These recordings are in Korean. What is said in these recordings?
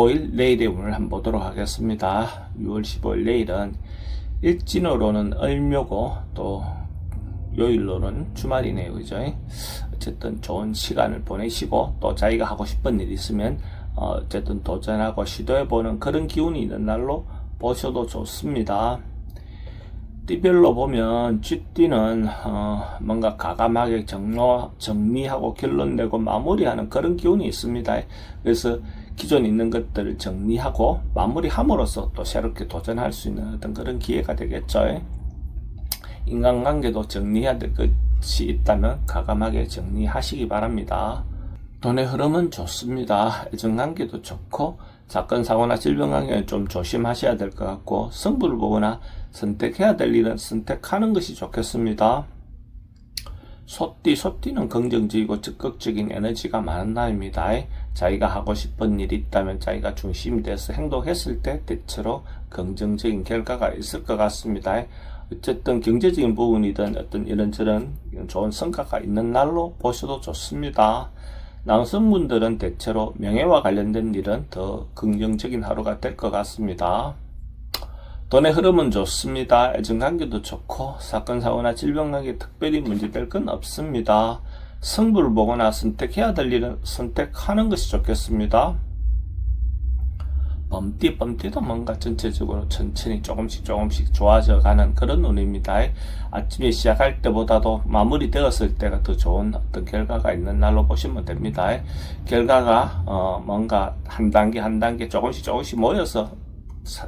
15일 내일의 운을 한번 보도록 하겠습니다. 6월 15일 내일은 일진으로는 을묘고 또 요일로는 주말이네요. 그죠? 어쨌든 좋은 시간을 보내시고 또 자기가 하고 싶은 일 있으면 어, 어쨌든 도전하고 시도해보는 그런 기운이 있는 날로 보셔도 좋습니다. 띠별로 보면 쥐띠는 어, 뭔가 가감하게 정로, 정리하고 결론 내고 마무리하는 그런 기운이 있습니다. 그래서 기존 있는 것들을 정리하고 마무리함으로써 또 새롭게 도전할 수 있는 어떤 그런 기회가 되겠죠. 인간관계도 정리해야 될 것이 있다면 가감하게 정리하시기 바랍니다. 돈의 흐름은 좋습니다. 애정관계도 좋고 사건 사고나 질병 관계는 좀 조심하셔야 될 것 같고 승부를 보거나 선택해야 될 일은 선택하는 것이 좋겠습니다. 소띠, 소띠는 긍정적이고 적극적인 에너지가 많은 날입니다. 자기가 하고 싶은 일이 있다면 자기가 중심이 돼서 행동했을 때 대체로 긍정적인 결과가 있을 것 같습니다. 어쨌든 경제적인 부분이든 어떤 이런저런 좋은 성과가 있는 날로 보셔도 좋습니다. 남성분들은 대체로 명예와 관련된 일은 더 긍정적인 하루가 될 것 같습니다. 돈의 흐름은 좋습니다. 애정관계도 좋고 사건 사고나 질병관계 특별히 문제될 건 없습니다. 성부를 보거나 선택해야 될 일은 선택하는 것이 좋겠습니다. 범띠 범띠도 뭔가 전체적으로 천천히 조금씩 조금씩 좋아져 가는 그런 운입니다. 아침에 시작할 때보다도 마무리 되었을 때가 더 좋은 어떤 결과가 있는 날로 보시면 됩니다. 결과가 어 뭔가 한 단계 한 단계 조금씩 조금씩 모여서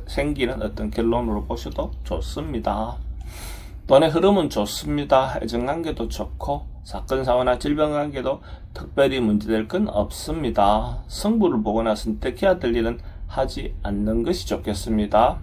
생기는 어떤 결론으로 보셔도 좋습니다. 돈의 흐름은 좋습니다. 애정관계도 좋고 사건 사고나 질병 관계도 특별히 문제될 건 없습니다. 성부를 보거나 선택해야 될 일은 하지 않는 것이 좋겠습니다.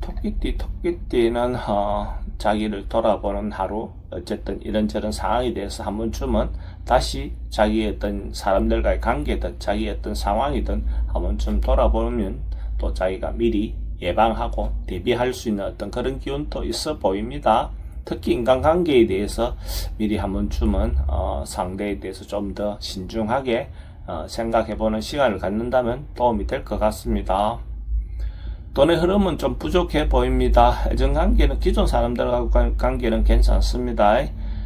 토끼띠, 토끼띠는 어, 자기를 돌아보는 하루, 어쨌든 이런저런 상황에 대해서 한 번쯤은 다시 자기의 어떤 사람들과의 관계든 자기의 어떤 상황이든 한 번쯤 돌아보면 또 자기가 미리 예방하고 대비할 수 있는 어떤 그런 기운도 있어 보입니다. 특히 인간관계에 대해서 미리 한 번쯤은 어, 상대에 대해서 좀 더 신중하게 어, 생각해보는 시간을 갖는다면 도움이 될 것 같습니다. 돈의 흐름은 좀 부족해 보입니다. 애정관계는 기존 사람들과 관계는 괜찮습니다.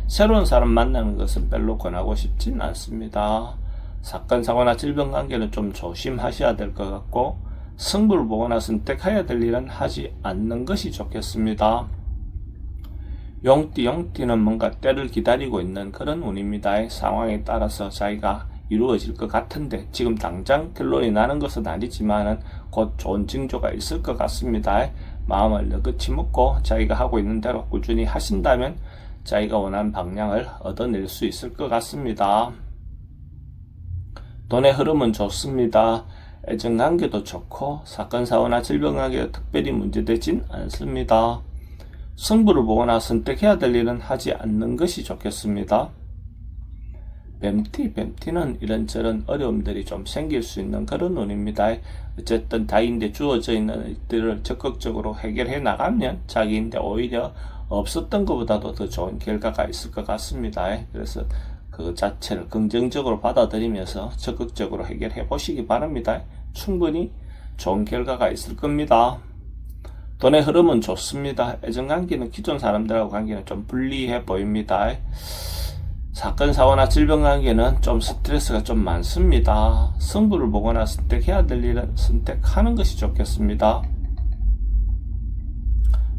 새로운 사람 만나는 것은 별로 권하고 싶진 않습니다. 사건, 사고나 질병 관계는 좀 조심하셔야 될 것 같고 승부를 보거나 선택해야 될 일은 하지 않는 것이 좋겠습니다. 용띠, 용띠는 뭔가 때를 기다리고 있는 그런 운입니다. 상황에 따라서 자기가 이루어질 것 같은데 지금 당장 결론이 나는 것은 아니지만은 곧 좋은 징조가 있을 것 같습니다. 마음을 느긋이 먹고 자기가 하고 있는 대로 꾸준히 하신다면 자기가 원하는 방향을 얻어낼 수 있을 것 같습니다. 돈의 흐름은 좋습니다. 애정관계도 좋고 사건 사고나 질병관계가 특별히 문제되진 않습니다. 승부를 보거나 선택해야 될 일은 하지 않는 것이 좋겠습니다. 뱀티, 뱀티는 이런저런 어려움들이 좀 생길 수 있는 그런 운입니다. 어쨌든 다인데 주어져 있는 일들을 적극적으로 해결해 나가면 자기인데 오히려 없었던 것보다도 더 좋은 결과가 있을 것 같습니다. 그래서 그 자체를 긍정적으로 받아들이면서 적극적으로 해결해 보시기 바랍니다. 충분히 좋은 결과가 있을 겁니다. 돈의 흐름은 좋습니다. 애정관계는 기존 사람들하고 관계는 좀 불리해 보입니다. 사건, 사고나 질병 관계는 좀 스트레스가 좀 많습니다. 승부를 보거나 선택해야 될 일은 선택하는 것이 좋겠습니다.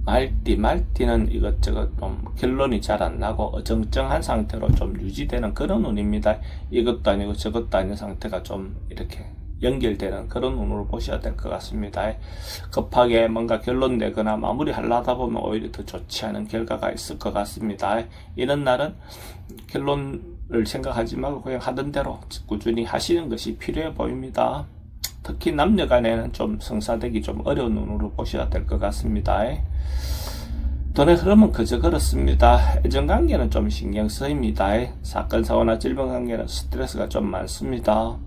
말띠, 말띠는 이것저것 좀 결론이 잘 안 나고 어정쩡한 상태로 좀 유지되는 그런 운입니다. 이것도 아니고 저것도 아닌 상태가 좀 이렇게 연결되는 그런 운으로 보셔야 될 것 같습니다. 급하게 뭔가 결론 내거나 마무리 하려다 보면 오히려 더 좋지 않은 결과가 있을 것 같습니다. 이런 날은 결론을 생각하지 말고 그냥 하던 대로 꾸준히 하시는 것이 필요해 보입니다. 특히 남녀 간에는 좀 성사되기 좀 어려운 눈으로 보셔야 될 것 같습니다. 돈의 흐름은 그저 그렇습니다. 애정관계는 좀 신경 쓰입니다. 사건, 사고나 질병 관계는 스트레스가 좀 많습니다.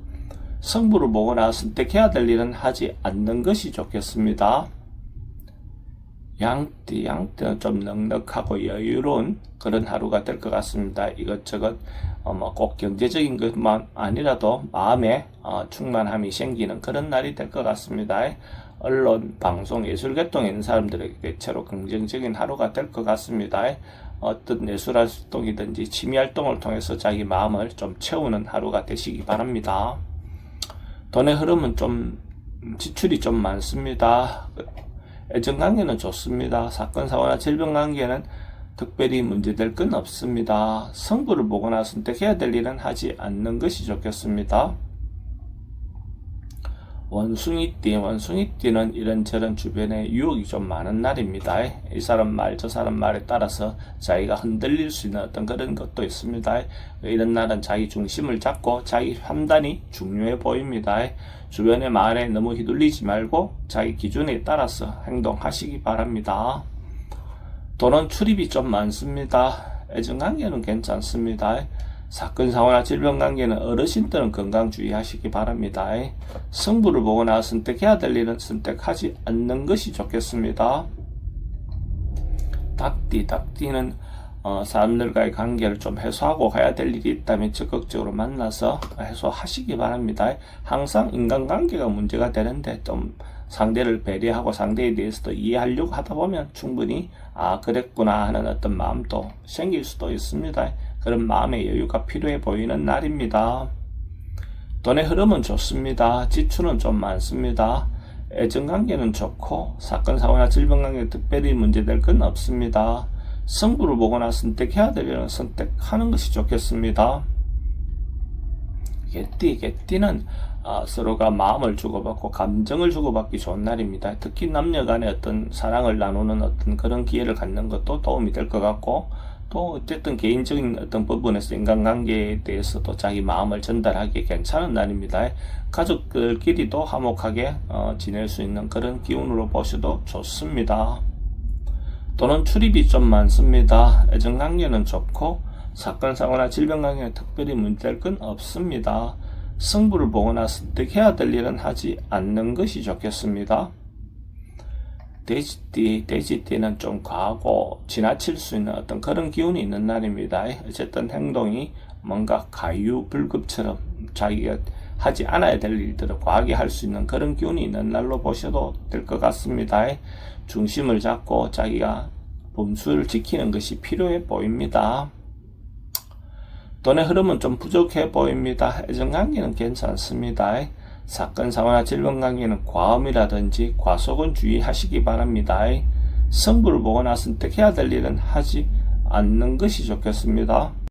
성부를 보거나 선택해야 될 일은 하지 않는 것이 좋겠습니다. 양띠, 양띠는 좀 넉넉하고 여유로운 그런 하루가 될 것 같습니다. 이것저것 어, 뭐꼭 경제적인 것만 아니라도 마음에 어, 충만함이 생기는 그런 날이 될 것 같습니다. 언론, 방송, 예술계통에 있는 사람들에게 대체로 긍정적인 하루가 될 것 같습니다. 어떤 예술 활동이든지 취미 활동을 통해서 자기 마음을 좀 채우는 하루가 되시기 바랍니다. 돈의 흐름은 좀 지출이 좀 많습니다. 애정 관계는 좋습니다. 사건 사고나 질병 관계는 특별히 문제될 건 없습니다. 성부를 보거나 선택해야 될 일은 하지 않는 것이 좋겠습니다. 원숭이띠, 원숭이띠는 이런저런 주변에 유혹이 좀 많은 날입니다. 이 사람 말, 저 사람 말에 따라서 자기가 흔들릴 수 있는 어떤 그런 것도 있습니다. 이런 날은 자기 중심을 잡고 자기 판단이 중요해 보입니다. 주변의 말에 너무 휘둘리지 말고 자기 기준에 따라서 행동하시기 바랍니다. 돈은 출입이 좀 많습니다. 애정관계는 괜찮습니다. 사건, 사고나 질병 관계는 어르신들은 건강 주의하시기 바랍니다. 성부를 보거나 선택해야 될 일은 선택하지 않는 것이 좋겠습니다. 닭띠, 닭띠는 어, 사람들과의 관계를 좀 해소하고 가야 될 일이 있다면 적극적으로 만나서 해소하시기 바랍니다. 항상 인간관계가 문제가 되는데 좀 상대를 배려하고 상대에 대해서도 이해하려고 하다 보면 충분히 아 그랬구나 하는 어떤 마음도 생길 수도 있습니다. 그런 마음의 여유가 필요해 보이는 날입니다. 돈의 흐름은 좋습니다. 지출은 좀 많습니다. 애정관계는 좋고 사건 사고나 질병 관계 특별히 문제될 건 없습니다. 성부를 보거나 선택해야 되면 선택하는 것이 좋겠습니다. 개띠, 개띠는 아, 서로가 마음을 주고받고 감정을 주고받기 좋은 날입니다. 특히 남녀 간의 어떤 사랑을 나누는 어떤 그런 기회를 갖는 것도 도움이 될 것 같고 또 어쨌든 개인적인 어떤 부분에서 인간관계에 대해서도 자기 마음을 전달하기 괜찮은 날입니다. 가족들끼리도 화목하게 어, 지낼 수 있는 그런 기운으로 보셔도 좋습니다. 또는 출입이 좀 많습니다. 애정관계는 좋고 사건 사고나 질병 관계에 특별히 문제될 건 없습니다. 승부를 보거나 선택해야 될 일은 하지 않는 것이 좋겠습니다. 돼지띠, 돼지띠는 좀 과하고 지나칠 수 있는 어떤 그런 기운이 있는 날입니다. 어쨌든 행동이 뭔가 가유불급처럼 자기가 하지 않아야 될 일들을 과하게 할 수 있는 그런 기운이 있는 날로 보셔도 될 것 같습니다. 중심을 잡고 자기가 본수를 지키는 것이 필요해 보입니다. 돈의 흐름은 좀 부족해 보입니다. 애정관계는 괜찮습니다. 사건, 사고나 질병 관계는 과음이라든지 과속은 주의하시기 바랍니다. 성부를 보거나 선택해야 될 일은 하지 않는 것이 좋겠습니다.